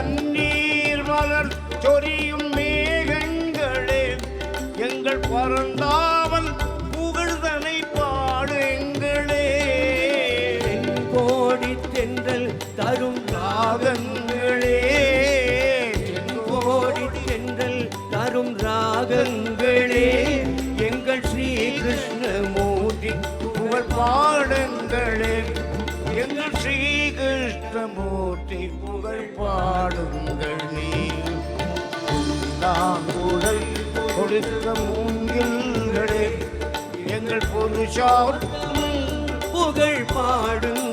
பன்னீர் மலர் சொரியும் மேகங்களே எங்கள் பரந்தாவல் புகழ்தனை பாடுங்களே கோடி தென்றல் தரும் ராகங்களே கோடி தென்றல் தரும் ராகங்களே. எங்கள் ஸ்ரீ கிருஷ்ணமூர்த்தி புகழ் பாடுங்களே. எங்கள் போற்றி புகழ் பாடுங்கள் நாங்குழல் கொடுத்த மூங்கில்களே எங்கள் புருஷார்த்தம் புகழ் பாடுங்கள்.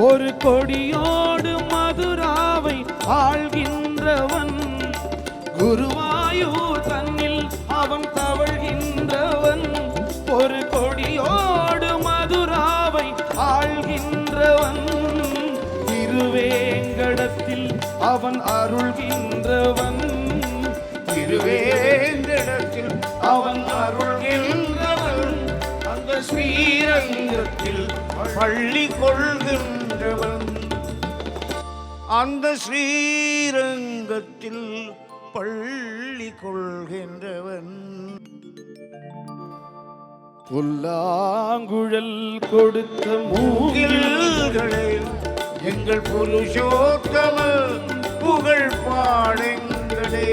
ஒரு கொடியோடு மதுராவை ஆழ்கின்றவன் குருவாயூர் தன்னில் அவன் தவழ்கின்றவன். ஒரு கொடியோடு மதுராவை ஆழ்கின்றவன் திருவேங்கடத்தில் அவன் அருள்கின்றவன். திருவேந்திடத்தில் அவன் அருள்கின்றவன். அந்த ஸ்ரீரங்கத்தில் பள்ளி கொள்கின்ற கொள்கின்றவன் அந்த ஸ்ரீரங்கத்தில் பள்ளி கொள்கின்றவன். புல்லாங்குழல் கொடுத்த மூங்கில் மூங்கில்களே எங்கள் புருஷோத்தம புகழ் பாடுங்களே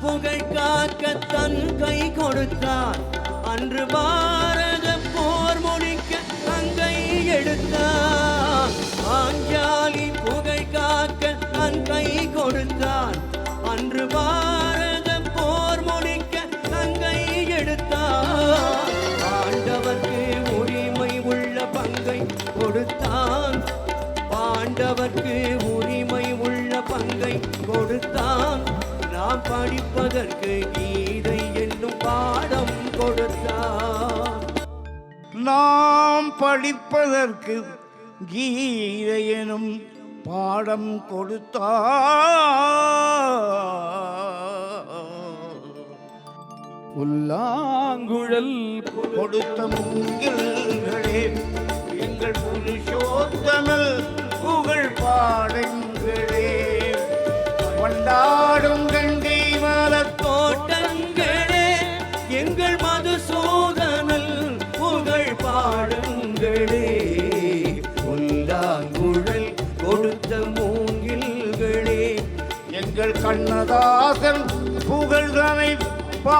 புகழ் காக்க தன் கை கொடுத்தார் அன்று பாரத போர் முடிக்க அங்கை எடுத்தார் ஆஞ்சாலி புகழ் காக்க தன் கை கொடுத்தார் அன்று பாரத போர் முடிக்க அங்கை எடுத்தார் ஆண்டவர்க்கு உரிமை உள்ள பங்கை கொடுத்தான். பாண்டவர்க்கு அதற்கு கீதை என்னும் பாடம் கொடுத்தார். நாம் படிப்பதற்கு கீதை எனும் பாடம் கொடுத்தார். உள்ளாங்குழல் கொடுத்த மூங்கில்களே எங்கள் புருஷோத்தமிழ் புகழ் பாடங்கள் கண்ணதாசன் புகழ்களை பா